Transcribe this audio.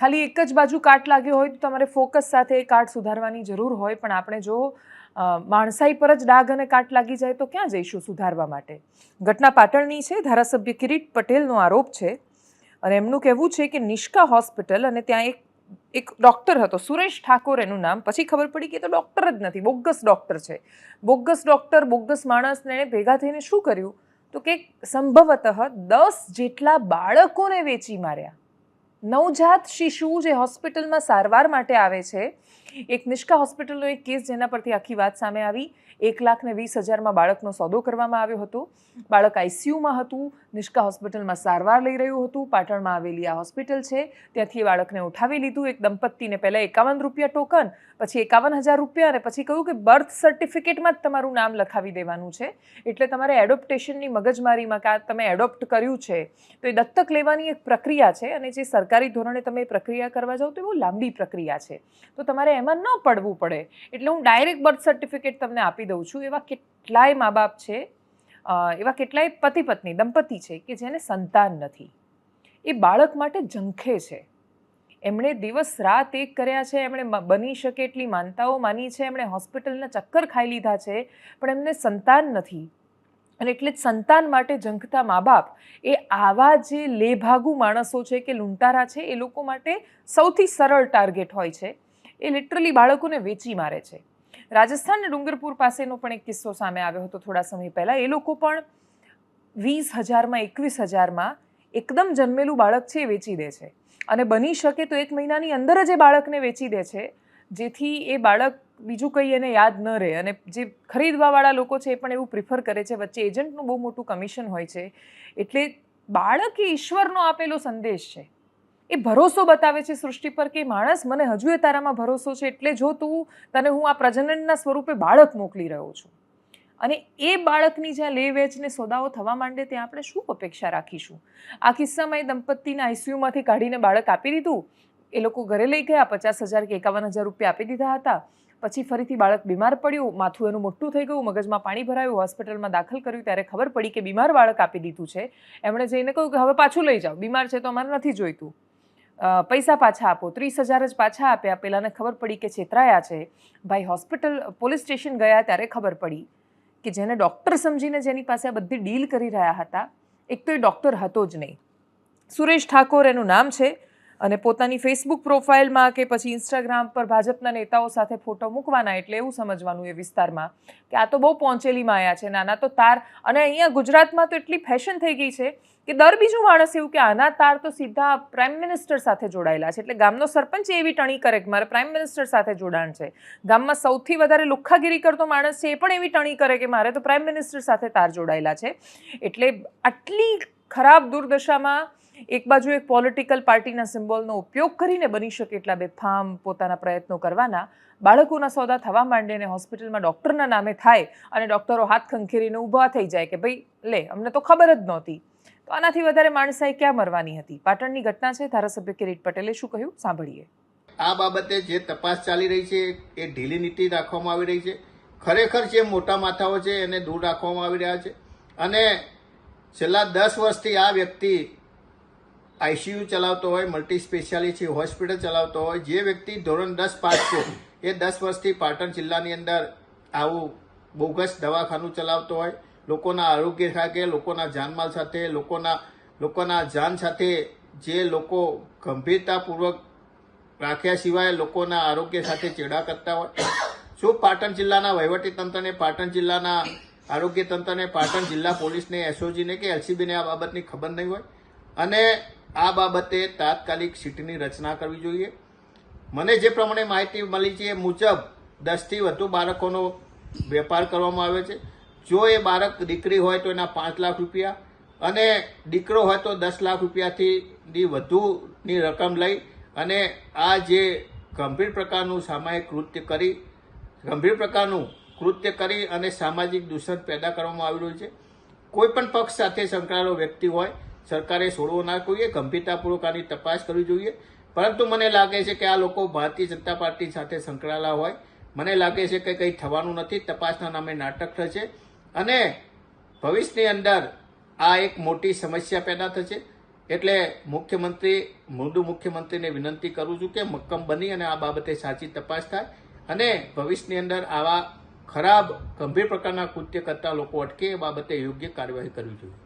ખાલી એક જ બાજુ કાટ લાગ્યો હોય તો તમારે ફોકસ સાથે એ કાટ સુધારવાની જરૂર હોય. પણ આપણે જો માણસાઈ પર જ ડાઘ અને કાટ લાગી જાય તો ક્યાં જઈશું સુધારવા માટે? ઘટના પાટણની છે. ધારાસભ્ય કિરીટ પટેલનો આરોપ છે. અને એમનું કહેવું છે કે નિષ્કા હોસ્પિટલ અને ત્યાં એક એક ડૉક્ટર હતો, સુરેશ ઠાકોર એનું નામ. પછી ખબર પડી કે તો ડૉક્ટર જ નથી, બોગસ ડૉક્ટર છે. બોગસ ડૉક્ટર, બોગસ માણસને એણે ભેગા થઈને શું કર્યું? તો કે સંભવતઃ દસ જેટલા બાળકોને વેચી માર્યા. નવજાત શિશુ જે હોસ્પિટલમાં સારવાર માટે આવે છે એક નિષ્કા હોસ્પિટલનો એક કેસ જેના પરથી આખી વાત સામે આવી. એક લાખ ને વીસ હજારમાં બાળકનો સોદો કરવામાં આવ્યો હતો. બાળક આઈસીયુમાં હતું. નિષ્કા હોસ્પિટલમાં સારવાર લઈ રહ્યું હતું. પાટણમાં આવેલી આ હોસ્પિટલ છે. ત્યાંથી એ બાળકને ઉઠાવી લીધું. એક દંપતીને પહેલાં એકાવન રૂપિયા ટોકન, પછી એકાવન હજાર રૂપિયા અને પછી કહ્યું કે બર્થ સર્ટિફિકેટમાં જ તમારું નામ લખાવી દેવાનું છે. એટલે તમારે એડોપ્ટેશનની મગજમારીમાં કાં તમે એડોપ્ટ કર્યું છે, તો એ દત્તક લેવાની એક પ્રક્રિયા છે અને જે સરકારી ધોરણે તમે પ્રક્રિયા કરવા જાઓ તો એ બહુ લાંબી પ્રક્રિયા છે. તો તમારે એમાં ન પડવું પડે. એટલે હું ડાયરેક્ટ બર્થ સર્ટિફિકેટ તમને આપી દઉં છું. એવા કેટલાય મા બાપ છે એવા કેટલાય પતિ પત્ની દંપતી છે કે જેને સંતાન નથી. એ બાળક માટે ઝંખે છે. એમણે દિવસ રાત એક કર્યા છે, એમણે બની શકે એટલી માનતાઓ માની છે, એમણે હોસ્પિટલના ચક્કર ખાઈ લીધા છે, પણ એમને સંતાન નથી. અને એટલે જ સંતાન માટે ઝંખતા મા બાપ એ આવા જે લેભાગુ માણસો છે કે લૂંટારા છે, એ લોકો માટે સૌથી સરળ ટાર્ગેટ હોય છે. એ લિટરલી બાળકોને વેચી મારે છે. રાજસ્થાન ડુંગરપુર પાસેનો પણ એક કિસ્સો સામે આવ્યો હતો થોડા સમય પહેલાં. એ લોકો પણ વીસ હજારમાં, એકવીસ હજારમાં એકદમ જન્મેલું બાળક છે એ વેચી દે છે. અને બની શકે તો એક મહિનાની અંદર જ એ બાળકને વેચી દે છે, જેથી એ બાળક બીજું કંઈ એને યાદ ન રહે. અને જે ખરીદવાવાળા લોકો છે એ પણ એવું પ્રિફર કરે છે, વચ્ચે એજન્ટનું બહુ મોટું કમિશન હોય છે. એટલે બાળક એ ઈશ્વરનો આપેલો સંદેશ છે. એ ભરોસો બતાવે છે સૃષ્ટિ પર કે માણસ મને હજુ એ તારામાં ભરોસો છે એટલે જો તું તને હું આ પ્રજનનના સ્વરૂપે બાળક મોકલી રહ્યો છું. અને એ બાળકની જ્યાં લે વેચને સોદાઓ થવા માંડે ત્યાં આપણે શું અપેક્ષા રાખીશું? આ કિસ્સામાં એ દંપતીને આઈસીયુમાંથી કાઢીને બાળક આપી દીધું. એ લોકો ઘરે લઈ ગયા, પચાસ હજાર કે એકાવન હજાર રૂપિયા આપી દીધા હતા. પછી ફરીથી બાળક બીમાર પડ્યું, માથું એનું મોટું થઈ ગયું, મગજમાં પાણી ભરાયું, હોસ્પિટલમાં દાખલ કર્યું, ત્યારે ખબર પડી કે બીમાર બાળક આપી દીધું છે. એમણે જઈને કહ્યું કે હવે પાછું લઈ જાઓ, બીમાર છે તો અમારે નથી જોઈતું. પૈસા પાછા આપો. ત્રીસ હજાર જ પાછા આપ્યા પેલાને ખબર પડી કે છેતરાયા છે. ભાઈ, હોસ્પિટલ, પોલીસ સ્ટેશન ગયા ત્યારે ખબર પડી કે જેને ડૉક્ટર સમજીને જેની પાસે આ બધી ડીલ કરી રહ્યા હતા, એક તો એ ડૉક્ટર હતો જ નહીં. સુરેશ ઠાકોર એનું નામ છે. અને પોતાની ફેસબુક પ્રોફાઇલમાં કે પછી ઇન્સ્ટાગ્રામ પર ભાજપના નેતાઓ સાથે ફોટો મૂકવાના એટલે એવું સમજવાનું એ વિસ્તારમાં કે આ તો બહુ પહોંચેલી માયા છે, નાના તો તાર. અને અહીંયા ગુજરાતમાં તો એટલી ફેશન થઈ ગઈ છે કે દર બીજું માણસ એવું કે આના તાર તો સીધા પ્રાઇમ મિનિસ્ટર સાથે જોડાયેલા છે. એટલે ગામનો સરપંચ એવી ટણી કરે કે મારે પ્રાઇમ મિનિસ્ટર સાથે જોડાણ છે. ગામમાં સૌથી વધારે લુખ્ખાગીરી કરતો માણસ છે એ પણ એવી ટણી કરે કે મારે તો પ્રાઇમ મિનિસ્ટર સાથે તાર જોડાયેલા છે. એટલે આટલી ખરાબ દુર્દશામાં એક બાજુ એક પોલિટિકલ પાર્ટીના સિમ્બોલનો ઉપયોગ કરીને બની શકે એટલા બેફામ પોતાના પ્રયત્નો કરવાના. બાળકોના સોદા થવા માંડે અને હોસ્પિટલમાં ડૉક્ટરના નામે થાય અને ડૉક્ટરો હાથ ખંખેરીને ઊભા થઈ જાય કે ભાઈ, લે, અમને તો ખબર જ નહોતી. તો આનાથી વધારે માણસાઈ ક્યાં મરવાની હતી? પાટણની ઘટના છે, ધારાસભ્ય કિરીટ પટેલે શું કહ્યું? સાંભળીએ. આ બાબતે જે તપાસ ચાલી રહી છે, એ ઢીલી નીતિ રાખવામાં આવી રહી છે. ખરેખર જે મોટા માથાઓ છે, એને દૂર રાખવામાં આવી રહ્યા છે. અને છેલ્લા દસ વર્ષથી આ વ્યક્તિ આઈસીયુ ચલાવતો હોય, મલ્ટી સ્પેશિયાલિટી હોસ્પિટલ ચલાવતો હોય, જે વ્યક્તિ ધોરણ દસ પાસ છે, એ દસ વર્ષથી પાટણ જિલ્લાની અંદર આવું બોગસ દવાખાનું ચલાવતો હોય, લોકોના આરોગ્ય સાથે લોકોના જાનમાલ સાથે, લોકોના લોકોના જાન સાથે જે લોકો ગંભીરતાપૂર્વક રાખ્યા સિવાય લોકોના આરોગ્ય સાથે ચેડા કરતા હોય. શું પાટણ જિલ્લાના વહીવટી તંત્રને પાટણ જિલ્લાના આરોગ્ય તંત્રને પાટણ જિલ્લા પોલીસને, એસઓજીને કે એલસીબીને આ બાબતની ખબર નહીં હોય. અને આ બાબતે તાત્કાલિક સીટની રચના કરવી જોઈએ. મને જે પ્રમાણે માહિતી મળી છે એ મુજબ દસથી વધુ બાળકોનો વેપાર કરવામાં આવે છે. જો એ બાળક દીકરી હોય તો એના પાંચ લાખ રૂપિયા અને દીકરો હોય તો દસ લાખ રૂપિયાથી વધુની રકમ લઈ અને આ જે ગંભીર પ્રકારનું સામાયિક કૃત્ય કરી, ગંભીર પ્રકારનું કૃત્ય કરી અને સામાજિક દૂષણ પેદા કરવામાં આવી રહ્યું છે. કોઈ પણ પક્ષ સાથે સંકળાયેલો વ્યક્તિ હોય, સરકારે છોડવો ના જોઈએ ગંભીરતાપૂર્વક આની તપાસ કરવી જોઈએ. પરંતુ મને લાગે છે કે આ લોકો ભારતીય જનતા પાર્ટી સાથે સંકળાયેલા હોય. મને લાગે છે કે કંઈ થવાનું નથી. તપાસના નામે નાટક થશે. અને ભવિષ્યની અંદર આ એક મોટી સમસ્યા પેદા થશે. એટલે મુખ્યમંત્રી મૃદુ મુખ્યમંત્રીને વિનંતી કરું છું કે મક્કમ બની અને આ બાબતે સાચી તપાસ થાય. અને ભવિષ્યની અંદર આવા ખરાબ ગંભીર પ્રકારના કૃત્ય કરતા લોકો અટકે એ બાબતે યોગ્ય કાર્યવાહી કરવી જોઈએ.